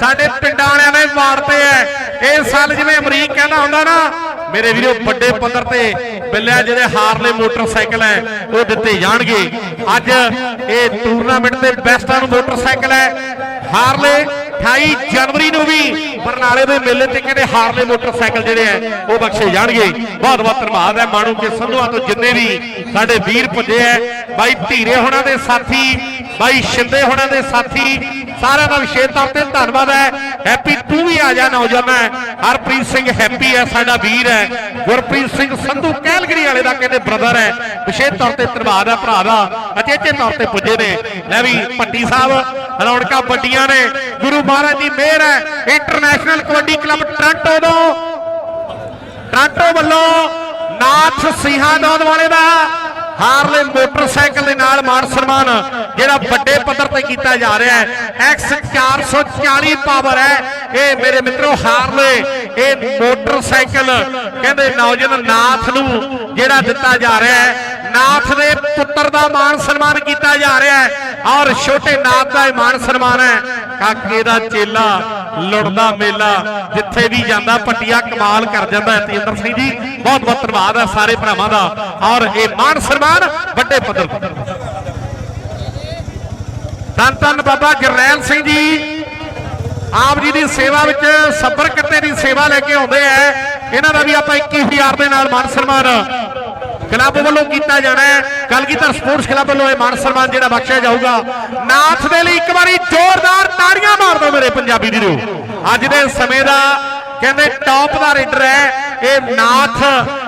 ਸਾਡੇ ਪਿੰਡਾਂ ਵਾਲਿਆਂ ਨੇ ਵਾਰਤੇ ਐ। ਇਸ ਸਾਲ ਜਿਵੇਂ ਅਮਰੀਕ ਕਹਿੰਦਾ ਹੁੰਦਾ ਨਾ, ਮੇਰੇ ਵੀਰੋ, ਵੱਡੇ ਪੱਧਰ ਤੇ ਬਿੱਲਿਆ ਜਿਹੜੇ ਹਾਰਲੇ ਮੋਟਰਸਾਈਕਲ ਹੈ ਉਹ ਦਿੱਤੇ ਜਾਣਗੇ। ਅੱਜ ਇਹ ਟੂਰਨਾਮੈਂਟ ਦੇ ਬੈਸਟਾਂ ਨੂੰ ਮੋਟਰਸਾਈਕਲ ਹੈ ਹਾਰਲੇ 28 ਜਨਵਰੀ ਨੂੰ ਵੀ ਬਰਨਾਲੇ ਦੇ ਮੇਲੇ ਤੇ ਕਹਿੰਦੇ ਹਾਰਲੇ ਮੋਟਰਸਾਈਕਲ ਜਿਹੜੇ ਆ ਉਹ ਬਖਸ਼ੇ ਜਾਣਗੇ। ਬਹੁਤ ਬਹੁਤ ਧੰਨਵਾਦ ਹੈ ਮਾਣੂ ਕੇ ਸੰਧੂਆਂ ਤੋਂ ਜਿੰਨੇ ਵੀ ਸਾਡੇ ਵੀਰ ਪੁੱਜੇ ਐ। ਬਾਈ ਧੀਰੇ ਹੋਣਾ ਦੇ ਸਾਥੀ, ਬਾਈ ਸ਼ਿੰਦੇ ਹੋਣਾ ਦੇ ਸਾਥੀ ਸਾਰਿਆਂ ਦਾ ਵਿਸ਼ੇਸ਼ ਤੌਰ ਤੇ ਧੰਨਵਾਦ ਹੈ। ਹੈਪੀ ਤੂੰ ਵੀ ਆ ਜਾ ਨੌਜਵਾਨ ਹਰਪ੍ਰੀਤ ਸਿੰਘ ਹੈਪੀ ਹੈ, ਸਾਡਾ ਵੀਰ ਹੈ। ਗੁਰਪ੍ਰੀਤ ਸਿੰਘ ਸੰਧੂ ਕੈਲਗਰੀ ਵਾਲੇ ਦਾ ਕਹਿੰਦੇ ਬ੍ਰਦਰ ਹੈ। ਵਿਸ਼ੇਸ਼ ਤੌਰ ਤੇ ਧੰਨਵਾਦ ਹੈ ਭਰਾ ਦਾ। ਅਚੇਚੇ ਤੌਰ ਤੇ ਪੁੱਜੇ ਨੇ। ਲੈ ਵੀ ਭੱਟੀ ਸਾਹਿਬ, ਰੌਣਕਾਂ ਵੱਡੀਆਂ ਨੇ। ਗੁਰੂ ਮਹਾਰਾਜ ਦੀ ਮਿਹਰ ਹੈ। ਇੰਟਰਨੈਸ਼ਨਲ ਕਬੱਡੀ ਕਲੱਬ ਟ੍ਰਾਂਟੋ ਤੋਂ। ਟ੍ਰਾਂਟੋ ਵੱਲੋਂ ਨਾਥ ਸਿੰਘਾ ਦੌਦ ਵਾਲੇ ਦਾ ਹਾਰਲੇ ਮੋਟਰਸਾਈਕਲ ਦੇ ਨਾਲ ਮਾਨ ਸਨਮਾਨ। ਜਿਹੜਾ ਵੱਡੇ ਪੱਧਰ ਤੇ ਕੀਤਾ ਜਾ ਰਿਹਾ ਹੈ ਐਕਸ 440 ਪਾਵਰ ਹੈ। ਇਹ ਮੇਰੇ ਮਿੱਤਰੋ ਹਾਰਲੇ, ਇਹ ਮੋਟਰਸਾਈਕਲ, ਕਹਿੰਦੇ ਨੌਜਵਾਨ ਨਾਥ ਨੂੰ ਜਿਹੜਾ ਦਿੱਤਾ ਜਾ ਰਿਹਾ ਹੈ। ਨਾਥ ਦੇ ਪੁੱਤਰ ਦਾ ਮਾਨ ਸਨਮਾਨ ਕੀਤਾ ਜਾ ਰਿਹਾ ਹੈ ਔਰ ਛੋਟੇ ਨਾਥ ਦਾ ਇਹ ਮਾਨ ਸਨਮਾਨ ਹੈ। ਕਾਕੇ ਦਾ ਚੇਲਾ ਲੁੜਦਾ ਮੇਲਾ, ਜਿੱਥੇ ਵੀ ਜਾਂਦਾ, ਪੱਟੀਆਂ ਕਮਾਲ ਕਰ ਜਾਂਦਾ ਹੈ। ਤੇਂਦਰ ਸਿੰਘ ਜੀ ਬਹੁਤ ਬਹੁਤ ਧੰਨਵਾਦ ਹੈ ਸਾਰੇ ਭਰਾਵਾਂ ਦਾ। ਔਰ ਇਹ ਮਾਨ ਸਨਮਾਨ ਵੱਡੇ ਪੱਧਰ ਤੇ। ਧੰਨ ਧੰਨ ਬਾਬਾ ਜਰਨੈਲ ਸਿੰਘ ਜੀ। ਆਪ ਜੀ ਦੀ ਸੇਵਾ ਵਿੱਚ ਸੱਬਰ ਕੱਤੇ ਦੀ ਸੇਵਾ ਲੈ ਕੇ ਆਉਂਦੇ ਆ। ਇਹਨਾਂ ਦਾ ਵੀ ਆਪਾਂ 21000 ਦੇ ਨਾਲ ਮਾਨ ਸਨਮਾਨ ਕਲੱਬ ਵੱਲੋਂ ਕੀਤਾ ਜਾਣਾ ਹੈ। ਕਲਗੀਧਰ ਸਪੋਰਟਸ ਕਲੱਬ ਵੱਲੋਂ ਇਹ ਮਾਨ ਸਨਮਾਨ ਜਿਹੜਾ ਬਖਸ਼ਿਆ ਜਾਊਗਾ। ਨਾਥ ਦੇ ਲਈ ਇੱਕ ਵਾਰੀ ਜ਼ੋਰਦਾਰ ਤਾੜੀਆਂ ਮਾਰ ਦਿਓ ਮੇਰੇ ਪੰਜਾਬੀ ਵੀਰੋ। ਅੱਜ ਦੇ ਸਮੇਂ ਦਾ ਕਹਿੰਦੇ ਟੌਪ ਦਾ ਰੇਡਰ ਹੈ, ਇਹ ਨਾਥ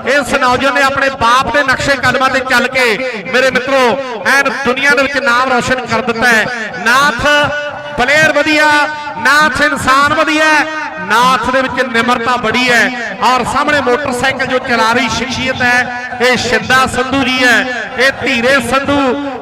ਇਸ ਨੌਜਵਾਨ ਨੇ ਆਪਣੇ ਬਾਪ ਦੇ ਨਕਸ਼ੇ ਕਦਮਾਂ ਤੇ ਚੱਲ ਕੇ ਮੇਰੇ ਮਿੱਤਰੋ ਐਨ ਦੁਨੀਆ ਦੇ ਵਿੱਚ ਨਾਮ ਰੌਸ਼ਨ ਕਰ ਦਿੱਤਾ ਹੈ। ਨਾਥ ਪਲੇਅਰ ਵਧੀਆ ਨਾਥ ਇਨਸਾਨ ਵਧੀਆ ਹੈ, ਨਾਥ ਦੇ ਵਿੱਚ ਨਿਮਰਤਾ ਬੜੀ ਹੈ ਔਰ ਸਾਹਮਣੇ ਮੋਟਰਸਾਈਕਲ ਜੋ ਚਲਾ ਰਹੀ ਸ਼ਖਸੀਅਤ ਹੈ ਇਹ ਸ਼ਿੰਦਾ ਸੰਧੂ ਜੀ ਹੈ। ਇਹ Dhire Sandhu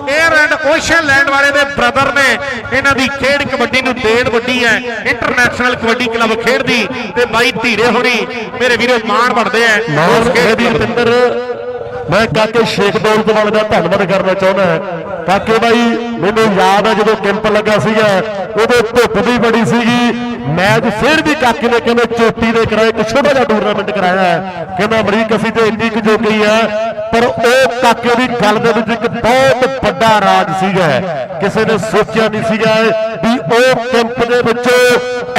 air and ocean land ਵਾਲੇ ਦੇ ਬ੍ਰਦਰ ਨੇ। ਇਹਨਾਂ ਦੀ ਖੇਡ ਕਬੱਡੀ ਨੂੰ ਦੇਣ ਵੱਡੀ ਹੈ। ਇੰਟਰਨੈਸ਼ਨਲ ਕਬੱਡੀ ਕਲੱਬ ਖੇਡਦੀ ਤੇ ਬਾਈ ਧੀਰੇ ਹੋਣੀ ਮੇਰੇ ਵੀਰੋ ਮਾਣ ਬਣਦੇ ਆ। ਉਸ ਖੇਡ ਦੀ ਰਵਿੰਦਰ ਮੈਂ ਕਾਕੇ ਸ਼ੇਖ ਦੌਲਤ ਵਾਲੇ ਦਾ ਧੰਨਵਾਦ ਕਰਨਾ ਚਾਹੁੰਦਾ। ਕਾਕੇ ਬਾਈ ਮੈਨੂੰ ਯਾਦ ਹੈ ਜਦੋਂ ਕੈਂਪ ਲੱਗਾ ਸੀਗਾ ਉਦੋਂ ਧੁੱਪ ਵੀ ਬੜੀ ਸੀਗੀ। ਮੈਚ ਫਿਰ ਵੀ ਕਾਕੇ ਨੇ ਕਹਿੰਦੇ ਚੋਟੀ ਦੇ ਕਰਾਇਆ ਇੱਕ ਛੋਟਾ ਜਿਹਾ ਟੂਰਨਾਮੈਂਟ ਕਰਾਇਆ। ਕਹਿੰਦਾ ਅਮਰੀਕ ਅਸੀਂ ਤੇ ਇੰਨੀ ਕੁ ਜੋਗੀ ਆ ਪਰ ਉਹ ਕਾਕੇ ਦੀ ਗੱਲ ਦੇ ਵਿੱਚ ਇੱਕ ਬਹੁਤ ਵੱਡਾ ਰਾਜ ਸੀਗਾ। ਕਿਸੇ ਨੇ ਸੋਚਿਆ ਨਹੀਂ ਸੀਗਾ ਵੀ ਉਹ ਕੈਂਪ ਦੇ ਵਿੱਚੋਂ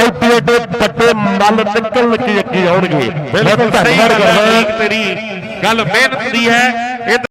ਐਡੇ ਐਡੇ ਵੱਡੇ ਮੱਲ ਨਿਕਲ ਕੇ ਅੱਗੇ ਆਉਣਗੇ। ਬਿਲਕੁਲ ਸਹੀ ਧੰਨਵਾਦ ਗੱਲ ਤੇਰੀ। ਗੱਲ ਮਿਹਨਤ ਦੀ ਹੈ।